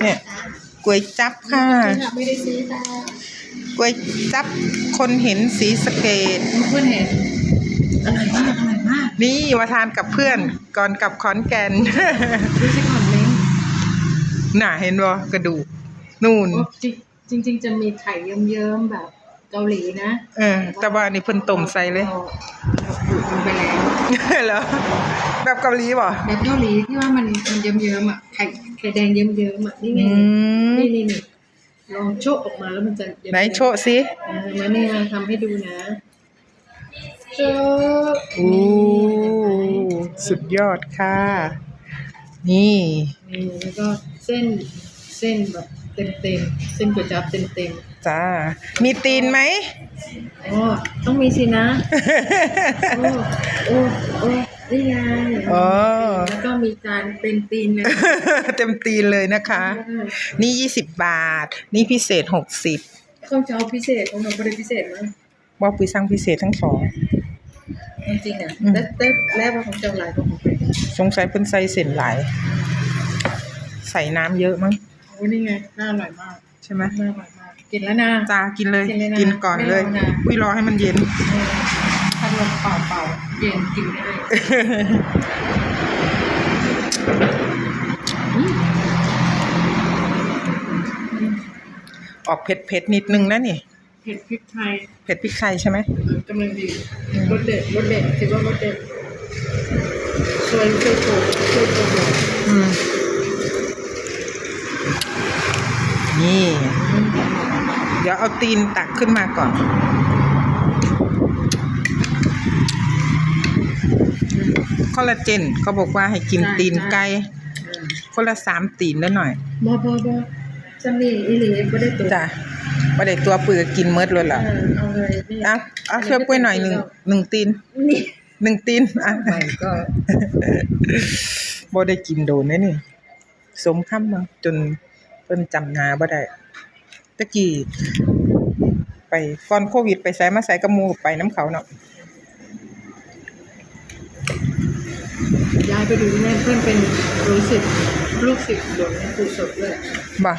เนี่ยก๋วยจับค่ะ ไม่ได้ซื้อค่ะก๋วยจับคนเห็นสีสะเกตเพื่อนเห็นอร่อยมากอร่อยมากนี่มาทานกับเพื่อนก่อนกลับขอนแก่นดูสิก่อนเล้งน่ะเห็นบ่กระดูก นู่นโอ้จริงจริงๆจะมีไข่เยิ้มๆแบบ เกาหลีนะเออแต่ว่านี่เพิ่นต้มใส่เลยเราเราขูดมันไปแล้วเหรอแบบเกาหลีบ่แบบเกาหลีที่ว่ามันมันเยิ้มๆอะไข่ไข่แดงเยิ้มๆอะนี่ไงอืมนี่นี่นี่ลองโชกออกมาแล้วมันจะเยิ้มๆไหนโชว์สิอ่ามานี่มาทำให้ดูนะโชกโอ้สุดยอดค่ะ นี่ นี่แล้วก็เส้นเส้นแบบ เต็มเต็มๆเส้นก๋วยจั๊บเต็มเต็มจ้า มีตีนไหม ๆอ๋อต้องมีสินะ โอ้โอ้โอ้นี่ไงอ๋อ แล้วก็มีการเป็นตีนนะ เต็มตีนเลยนะคะ นี่ยี่สิบบาท นี่พิเศษหกสิบข้าวเจ้าพิเศษของเราไม่ได้พิเศษมั้งว่าปุยสั่งพิเศษทั้งสอง จริงๆอะอืมแต่แต่แรกว่าของเจ้าหลายกว่าของใครสงสัยเพิ่นใส่เส้นหลาย ใส่น้ำเยอะมั้งโอ้นี่ไงน่าอร่อยมากใช่ไหมน่าอร่อยมากกินแล้วนะ จ้ากินเลยกินเลยนะกินก่อนเลยไม่รอนะ อุ้ยรอให้มันเย็นเออพัดลมเป่าเป่าๆเย็นกินได้อืมออกเผ็ดเผ็ดๆนิดนึงนะนี่ เผ็ดพริกไทยเผ็ดพริกไทยใช่ไหมกำลังดีรสเด็ดรสเด็ดถือว่ารสเด็ดช่วยช่วยโปรช่วยโปรโมทอืม นี่ เดี๋ยวเอาตีนตักขึ้นมาก่อนคอลลาเจนเขาบอกว่าให้กินตีนไก่คนละสามตีนแล้วหน่อยบอบอบอจะมีอีหลีไม่ได้ตัวจ้ะไม่ได้ตัวปือกินเมิดเลยล่ะเออเอาเลยนี่เอาเอาเชือกกล้วยหน่อยหนึ่งหนึ่งตีนนี่หนึ่งตีนอะไม่ก็บ่ได้กินโดนแน่นี่ สมคำมาจน เพิ่นจำหนาบ่ได้ตะกี้ไปก่อนโควิด ไปไสมาไสกับหมู่ไปน้ำเขาเนาะย้ายไปดูแม่เพื่อนเป็นรู้สึกลูกศิษย์หลวงปู่สดเลยบ่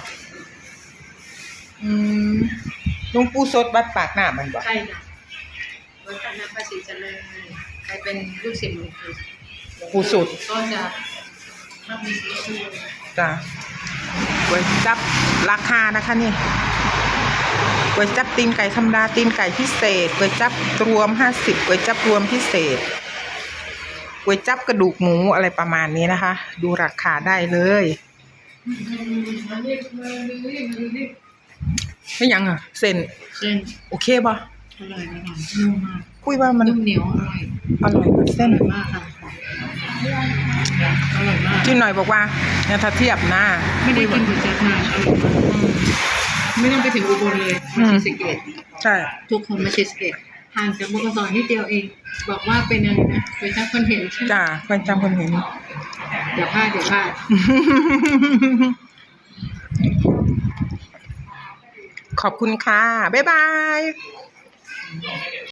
อืมหลวงปู่สดวัดปากน้ามันบ่ใช่ค่ะวัดพระนครศรีเจริญใครเป็นลูกศิษย์หลวงปู่ปู่สุดก็จะถ้ามีสีชูจ้ะ ก๋วยจับราคานะคะนี่ก๋วยจับตีนไก่ธรรมดาตีนไก่พิเศษก๋วยจับรวมห้าสิบก๋วยจับรวมพิเศษก๋วยจับกระดูกหมูอะไรประมาณนี้นะคะ ดูราคาได้เลยมาเรียกมาดูนี่มาดูนี่ไม่ยังอะเส้นเส้นโอเคป่ะอร่อยอร่อยนุ่มมากคุยว่ามันนุ่มเหนียวอร่อยอร่อยกว่าอเส้นร่อยมากค่ะ อร่อยมากที่หน่อยบอกว่าเนี่ยถ้าเทียบนะไม่ได้กินก๋วยจั๊บนานอร่อยมากไม่ต้องไปถึงอุบลเลยมาศรีสะเกษใช่ทุกคนมาศรีสะเกษห่างจากบกสนิดเดียวเอง บอกว่าเป็นอะไรนะก๋วยจั๊บคนเห็นใช่ไหมจ้าไปจำคนเห็นเดี๋ยวพลาดเดี๋ยวพลาดขอบคุณค่ะ บ๊ายบาย